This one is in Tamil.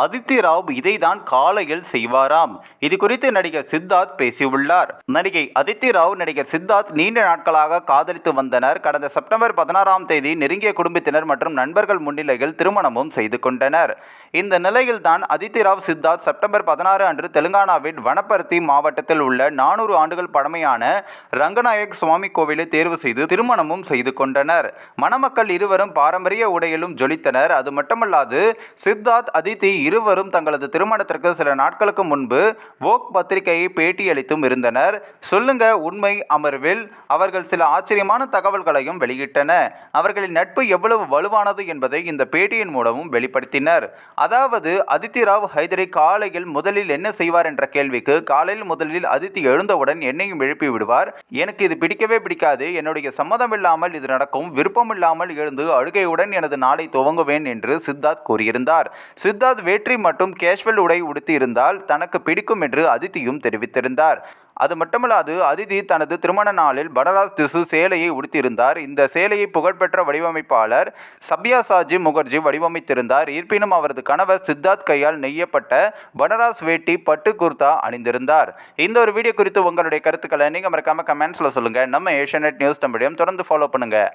அதித்தி ராவ் இதைதான் காலையில் செய்வாராம். இது குறித்து நடிகர் சித்தார்த் பேசியுள்ளார். நடிகை அதித்தி ராவ் நடிகர் சித்தார்த் நீண்ட நாட்களாக காதலித்து வந்தனர். கடந்த செப்டம்பர் பதினாறாம் தேதி நெருங்கிய குடும்பத்தினர் மற்றும் நண்பர்கள் முன்னிலையில் திருமணமும் செய்து கொண்டனர். இந்த நிலையில்தான் அதித்தி ராவ் சித்தார்த் செப்டம்பர் பதினாறு அன்று தெலுங்கானாவின் வனப்பருத்தி மாவட்டத்தில் உள்ள நானூறு ஆண்டுகள் பழமையான ரங்கநாயக் சுவாமி கோவிலை தேர்வு செய்து திருமணமும் செய்து கொண்டனர். மணமக்கள் இருவரும் பாரம்பரிய உடையிலும் ஜொலித்தனர். அது மட்டுமல்லாது சித்தார்த் அதித்தி இருவரும் தங்களது திருமணத்திற்கு சில நாட்களுக்கு முன்பு வோக் பத்திரிகையை பேட்டியளித்தும் இருந்தனர். சொல்லுங்க உண்மை அமர்வில் அவர்கள் சில ஆச்சரியமான தகவல்களையும் வெளியிட்டன. அவர்களின் நட்பு எவ்வளவு வலுவானது என்பதை இந்த பேட்டியின் மூலமும் வெளிப்படுத்தினர். அதாவது அதித்தி ராவ் ஹைதரி காலையில் முதலில் என்ன செய்வார் என்ற கேள்விக்கு காலையில் முதலில் அதித்தி எழுந்தவுடன் என்னையும் எழுப்பி விடுவார். எனக்கு இது பிடிக்கவே பிடிக்காது என்னுடைய சம்மதம் இல்லாமல் இது நடக்கும் விருப்பம் இல்லாமல் எழுந்து அழுகையுடன் எனது நாளை துவங்குவேன் என்று சித்தார்த் கூறியிருந்தார். சித்தார்த் வேற்றி மற்றும் கேஷ்வல் உடை உடுத்தி இருந்தால் தனக்கு பிடிக்கும் என்று அதித்தியும் தெரிவித்திருந்தார். அது மட்டுமல்லாது அதிதி தனது திருமண நாளில் பனராஸ் திசு சேலையை உடுத்தியிருந்தார். இந்த சேலையை புகழ்பெற்ற வடிவமைப்பாளர் சப்யாசாஜி முகர்ஜி வடிவமைத்திருந்தார். இருப்பினும் அவரது கணவர் சித்தார்த் கையால் நெய்யப்பட்ட பனராஸ் வேட்டி பட்டு குர்தா அணிந்திருந்தார். இந்த ஒரு வீடியோ குறித்து உங்களுடைய கருத்துக்களை நீங்கள் மறக்காம கமெண்ட்ஸில் சொல்லுங்கள் நம்ம ஏஷியநெட் நியூஸ் தமிழையும் தொடர்ந்து ஃபாலோ பண்ணுங்கள்